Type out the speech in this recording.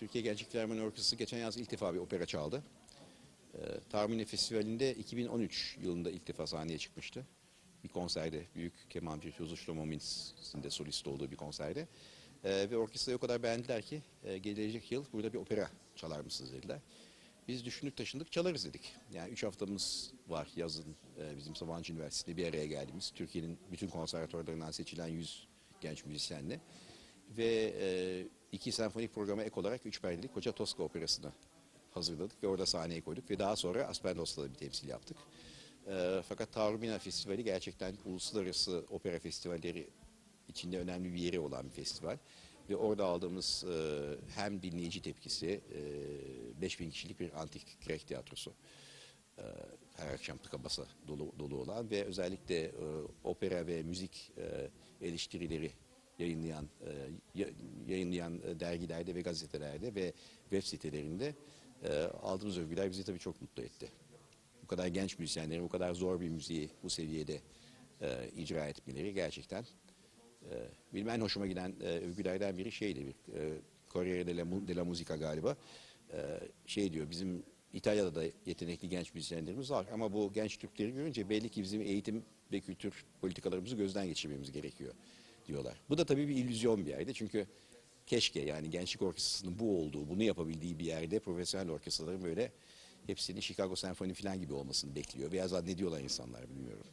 Türkiye Gençlik Filarmoni Orkestrası geçen yaz ilk defa bir opera çaldı. E, Taormina Festivali'nde 2013 yılında ilk defa sahneye çıkmıştı. Bir konserde, büyük keman virtüozu Shlomo Mintz'in de solist olduğu bir konserde. E, ve orkestrayı o kadar beğendiler ki e, gelecek yıl burada bir opera çalar mısınız dediler. Biz düşündük taşındık çalarız dedik. Yani üç haftamız var yazın e, bizim Sabancı Üniversitesi'nde bir araya geldiğimiz Türkiye'nin bütün konservatuarlarından seçilen 100 genç müzisyenle ve e, iki senfonik programa ek olarak üç perdelik Koca Toska Operası'nı hazırladık ve orada sahneye koyduk ve daha sonra Aspendos'ta da bir temsil yaptık. E, fakat Taormina Festivali gerçekten uluslararası opera festivalleri içinde önemli bir yeri olan bir festival. Ve orada aldığımız e, hem dinleyici tepkisi, e, 5000 kişilik bir antik Grek tiyatrosu. E, her akşam tıka basa dolu, dolu olan ve özellikle e, opera ve müzik e, eleştirileri yayınlayan e, ya- yayınlayan e, dergilerde ve gazetelerde ve web sitelerinde e, aldığımız övgüler bizi tabii çok mutlu etti. Bu kadar genç müzisyenlerin bu kadar zor bir müziği bu seviyede icra etmeleri gerçekten e, en hoşuma giden övgülerden biri şeydi bir e, Corriere della, della Musica galiba şey diyor bizim İtalya'da da yetenekli genç müzisyenlerimiz var ama bu genç Türkleri görünce belli ki bizim eğitim ve kültür politikalarımızı gözden geçirmemiz gerekiyor diyorlar. Bu da tabii bir illüzyon bir yerde çünkü keşke yani gençlik orkestrasının bu olduğu, bunu yapabildiği bir yerde profesyonel orkestraların böyle hepsinin Chicago Senfoni falan gibi olmasını bekliyor. Veya zannediyorlar insanlar bilmiyorum.